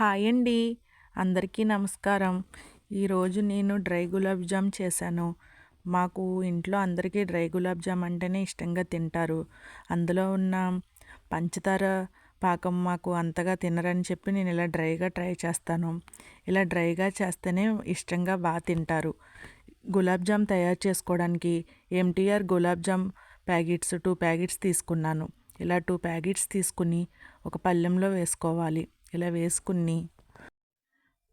Hi అండి. అందరికీ నమస్కారం. ఈరోజు నేను డ్రై గులాబ్ జామ్ చేశాను. మాకు ఇంట్లో అందరికీ డ్రై గులాబ్ జామ్ అంటేనే ఇష్టంగా తింటారు. అందులో ఉన్న పంచదార పాకం మాకు అంతగా తినరని చెప్పి నేను ఇలా డ్రైగా ట్రై చేస్తాను. ఇలా డ్రైగా చేస్తేనే ఇష్టంగా బాగా తింటారు. గులాబ్ జామ్ తయారు చేసుకోవడానికి MTR gulab jam packets two packets తీసుకున్నాను. ఇలా టూ ప్యాకెట్స్ తీసుకుని ఒక పళ్ళెంలో వేసుకోవాలి. ఇలా వేసుకుని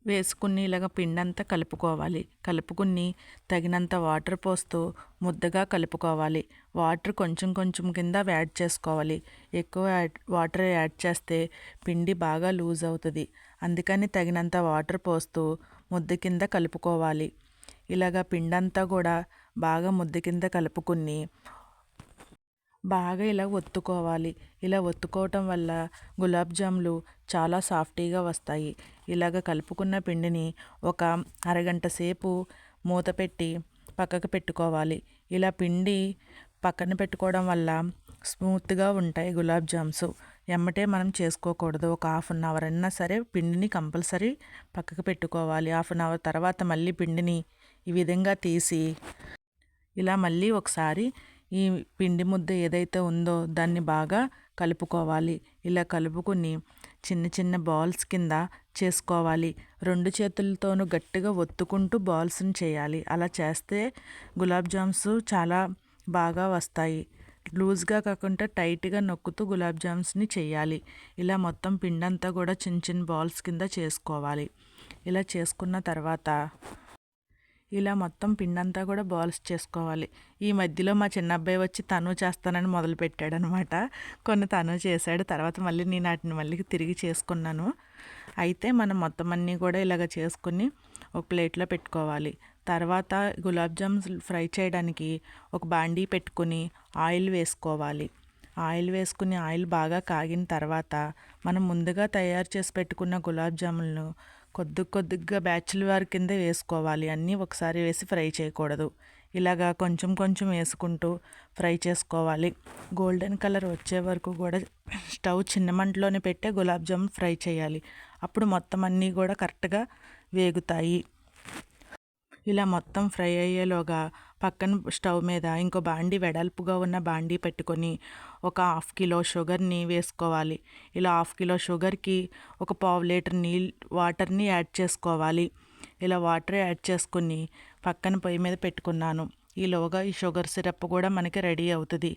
వేసుకుని ఇలాగ పిండంతా కలుపుకోవాలి. కలుపుకుని తగినంత వాటర్ పోస్తూ ముద్దగా కలుపుకోవాలి. వాటర్ కొంచెం కొంచెం కింద యాడ్ చేసుకోవాలి. ఎక్కువ వాటర్ యాడ్ చేస్తే పిండి బాగా లూజ్ అవుతుంది. అందుకని తగినంత వాటర్ పోస్తూ ముద్ద కింద కలుపుకోవాలి. ఇలాగ పిండంతా కూడా బాగా ముద్ద కింద కలుపుకుని బాగా ఇలా ఒత్తుకోవాలి. ఇలా ఒత్తుకోవటం వల్ల గులాబ్ జాములు చాలా సాఫ్టీగా వస్తాయి. ఇలాగ కలుపుకున్న పిండిని ఒక అరగంట సేపు మూత పెట్టి పక్కకు పెట్టుకోవాలి. ఇలా పిండి పక్కన పెట్టుకోవడం వల్ల స్మూత్గా ఉంటాయి గులాబ్ జామ్స్. ఎమ్మటే మనం చేసుకోకూడదు. ఒక హాఫ్ అన్ అవర్ అయినా సరే పిండిని కంపల్సరీ పక్కకు పెట్టుకోవాలి. హాఫ్ అన్ అవర్ తర్వాత మళ్ళీ పిండిని ఈ విధంగా తీసి ఇలా మళ్ళీ ఒకసారి ఈ పిండి ముద్ద ఏదైతే ఉందో దాన్ని బాగా కలుపుకోవాలి. ఇలా కలుపుకుని చిన్న చిన్న బాల్స్ కింద చేసుకోవాలి. రెండు చేతులతోనూ గట్టిగా ఒత్తుకుంటూ బాల్స్ని చేయాలి. అలా చేస్తే గులాబ్ జామ్స్ చాలా బాగా వస్తాయి. లూజ్గా కాకుండా టైట్గా నొక్కుతూ గులాబ్ జామ్స్ని చేయాలి. ఇలా మొత్తం పిండంతా కూడా చిన్న చిన్న బాల్స్ కింద చేసుకోవాలి. ఇలా చేసుకున్న తర్వాత ఇలా మొత్తం పిండంతా కూడా బాల్స్ చేసుకోవాలి. ఈ మధ్యలో మా చిన్న అబ్బాయి వచ్చి తను చేస్తానని మొదలుపెట్టాడనమాట. కొన్ని తను చేశాడు తర్వాత మళ్ళీ నేను వాటిని మళ్ళీ తిరిగి చేసుకున్నాను. అయితే మనం మొత్తం అన్నీ కూడా ఇలాగ చేసుకుని ఒక ప్లేట్లో పెట్టుకోవాలి. తర్వాత గులాబ్ జామ్స్ ఫ్రై చేయడానికి ఒక బాండీ పెట్టుకుని ఆయిల్ వేసుకోవాలి. ఆయిల్ వేసుకుని ఆయిల్ బాగా కాగిన తర్వాత మనం ముందుగా తయారు చేసి పెట్టుకున్న గులాబ్ జాములను కొద్ది కొద్దిగా బ్యాచ్ల వారి కింద వేసుకోవాలి. అన్నీ ఒకసారి వేసి ఫ్రై చేయకూడదు. ఇలాగా కొంచెం కొంచెం వేసుకుంటూ ఫ్రై చేసుకోవాలి. గోల్డెన్ కలర్ వచ్చే వరకు కూడా స్టవ్ చిన్న మంటలోనే పెట్టే గులాబ్ జామున్ ఫ్రై చేయాలి. అప్పుడు మొత్తం అన్నీ కూడా కరెక్ట్గా వేగుతాయి. ఇలా మొత్తం ఫ్రై అయ్యేలోగా పక్కన స్టవ్ మీద ఇంకో బాండీ వెడల్పుగా ఉన్న బాండీ పెట్టుకొని ఒక హాఫ్ కిలో షుగర్ని వేసుకోవాలి. ఇలా హాఫ్ కిలో షుగర్కి ఒక పావు లీటర్ నీళ్ళు వాటర్ని యాడ్ చేసుకోవాలి. ఇలా వాటర్ యాడ్ చేసుకుని పక్కన పొయ్యి మీద పెట్టుకున్నాను. ఈలోగా ఈ షుగర్ సిరప్ కూడా మనకి రెడీ అవుతుంది.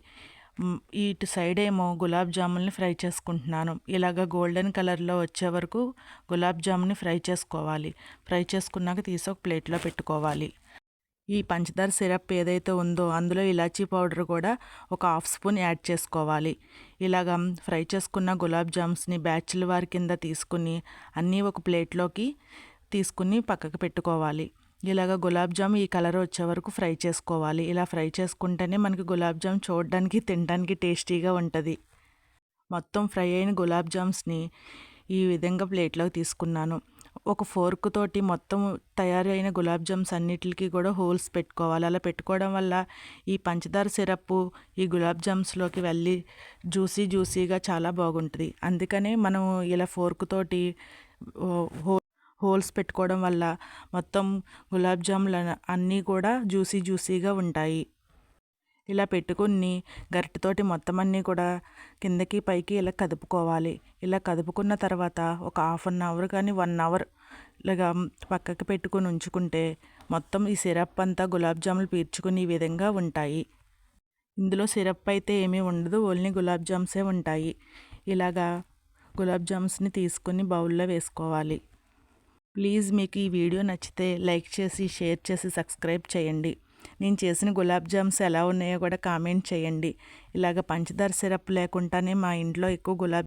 ఇటు సైడ్ ఏమో గులాబ్ జామున్ని ఫ్రై చేసుకుంటున్నాను. ఇలాగ గోల్డెన్ కలర్లో వచ్చే వరకు గులాబ్ జామున్ని ఫ్రై చేసుకోవాలి. ఫ్రై చేసుకున్నాక తీసి ఒక ప్లేట్లో పెట్టుకోవాలి. ఈ పంచదార సిరప్ ఏదైతే ఉందో అందులో ఇలాచీ పౌడర్ కూడా ఒక హాఫ్ స్పూన్ యాడ్ చేసుకోవాలి. ఇలాగ ఫ్రై చేసుకున్న గులాబ్ జామ్స్ని బ్యాచ్ల వారి కింద తీసుకుని అన్నీ ఒక ప్లేట్లోకి తీసుకుని పక్కకు పెట్టుకోవాలి. ఇలాగ గులాబ్ జామ్ ఈ కలర్ వచ్చే వరకు ఫ్రై చేసుకోవాలి. ఇలా ఫ్రై చేసుకుంటేనే మనకి గులాబ్ జామ్ చూడడానికి తినడానికి టేస్టీగా ఉంటుంది. మొత్తం ఫ్రై అయిన గులాబ్ జామ్స్ని ఈ విధంగా ప్లేట్లోకి తీసుకున్నాను. ఒక ఫోర్క్ తోటి మొత్తం తయారైన గులాబ్ జామ్స్ అన్నిటికీ కూడా హోల్స్ పెట్టుకోవాలి. అలా పెట్టుకోవడం వల్ల ఈ పంచదార సిరప్ ఈ గులాబ్ జామ్స్లోకి వెళ్ళి జ్యూసీ జ్యూసీగా చాలా బాగుంటుంది. అందుకనే మనం ఇలా ఫోర్క్ తోటి హో హోల్స్ పెట్టుకోవడం వల్ల మొత్తం గులాబ్ జాములు అన్నీ కూడా జ్యూసీ జ్యూసీగా ఉంటాయి. ఇలా పెట్టుకుని గరిటెతోటి మొత్తం అన్నీ కూడా కిందకి పైకి ఇలా కదుపుకోవాలి. ఇలా కదుపుకున్న తర్వాత ఒక హాఫ్ అన్ అవర్ కానీ వన్ అవర్ ఇలాగా పక్కకి పెట్టుకుని ఉంచుకుంటే మొత్తం ఈ సిరప్ అంతా గులాబ్ జాములు పీల్చుకుని ఈ విధంగా ఉంటాయి. ఇందులో సిరప్ అయితే ఏమీ ఉండదు ఓన్లీ గులాబ్ జామ్సే ఉంటాయి. ఇలాగా గులాబ్ జామ్స్ని తీసుకుని బౌల్లో వేసుకోవాలి. ప్లీజ్ మీకు ఈ వీడియో నచ్చితే లైక్ చేసి షేర్ చేసి సబ్స్క్రైబ్ చేయండి. నేను చేసిన గులాబ్ జామ్స్ ఎలా ఉన్నాయో కూడా కామెంట్ చేయండి. ఇలాగ పంచదార సిరప్ లేకుండానే మా ఇంట్లో ఎక్కువ గులాబ్